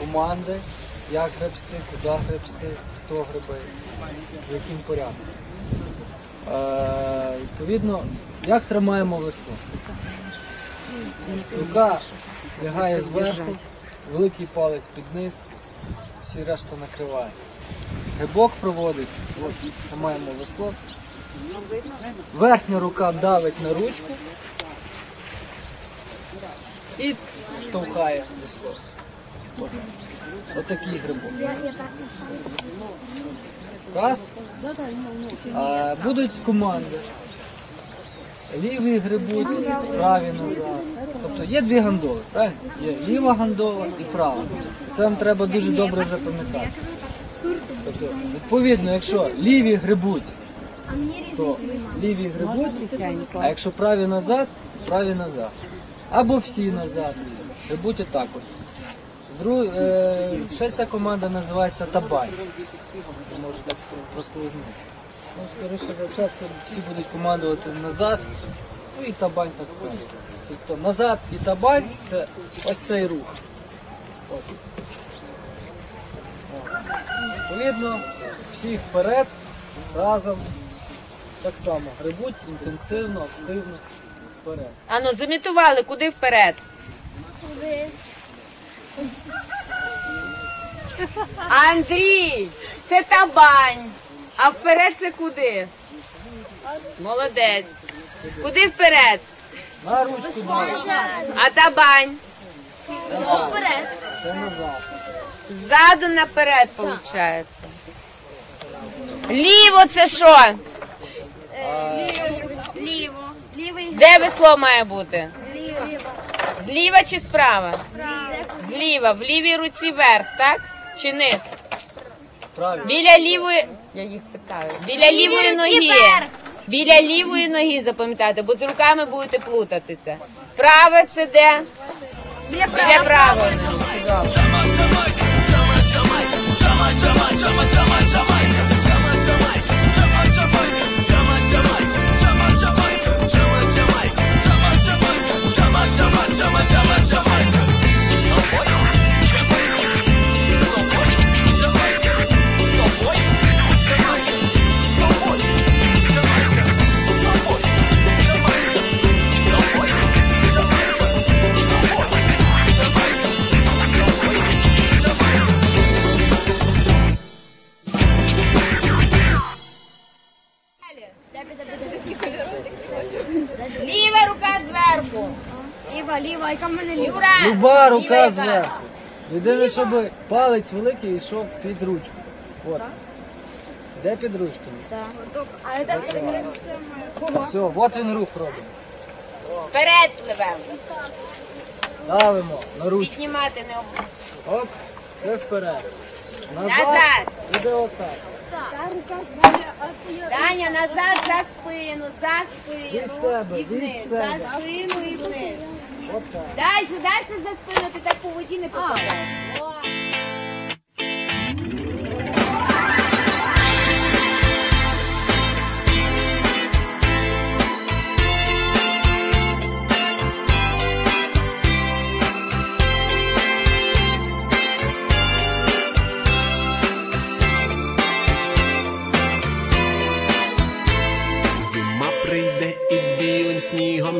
команди, як гребсти, куди гребсти, хто гребе, в яким порядку. Е, відповідно, як тримаємо весло? Рука лягає зверху, великий палець під низ, всі решта накриває. Грибок проводиться, от, тримаємо весло. Верхня рука давить на ручку і штовхає весло. От. Отакий грибок. Раз. А, будуть команди. Ліві грибуть, праві назад. Тобто є дві гандоли, правильно? Є ліва гандола і права. Це вам треба дуже добре запам'ятати. Тобто, відповідно, якщо ліві грибуть, то ліві грибуть, а якщо праві назад, праві назад. Або всі назад. Грибуть отак от. З е, ще ця команда називається Табай. Може так прослизнути. Ну, скоріше за все, всі будуть командувати назад, ну і табань так само. Тобто назад і табань це ось цей рух. От. Відповідно, всі вперед, разом. Так само грибуть інтенсивно, активно вперед. Ану, замітували, куди вперед? Андрій, це табань. А вперед це куди? Молодець. Куди вперед? На ручку А табань? Вперед. це назад. Ззаду наперед, виходить. Ліво це що? Ліво. Лівий. Де весло має бути? Зліва чи справа? Зліва, в лівій руці вверх, так? Чи низ? Правильно. Біля лівої. Я їх питаю. Біля лівої ноги. Біля лівої ноги запам'ятайте, бо з руками будете плутатися. Праве це де? Біля Біля правої. Ліва Ліва, ліва, яка в мене ліва? Люба рука зверху. Єдине, щоб палець великий йшов під ручку. От. Де під ручкою? А це Все, от він рух робить. Вперед пливемо. Давимо на ручку. Піднімати не об... Оп, це вперед. Назад. Назад. Іде отак. Даня, назад за спину, за спину Від себе, і від вниз. себе. За спину і вниз. Дальше, дальше за спину, ти так по воді не попадаєш.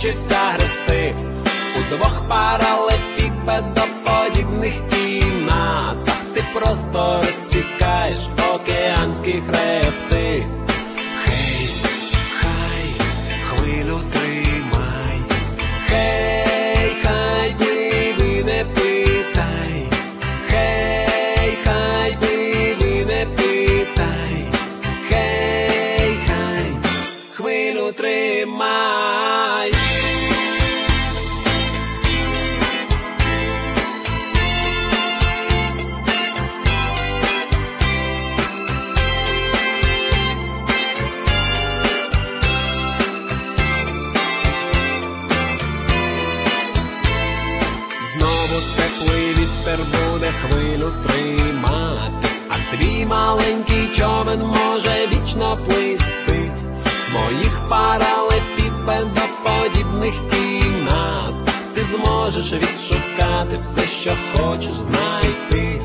Змучився гребсти. У двох паралепіпедоподібних кімнатах ти просто розсікаєш океанські хребти. буде хвилю тримати, а твій маленький човен може вічно плисти своїх паралепіпедоподібних кімнат. Ти зможеш відшукати все, що хочеш знайти.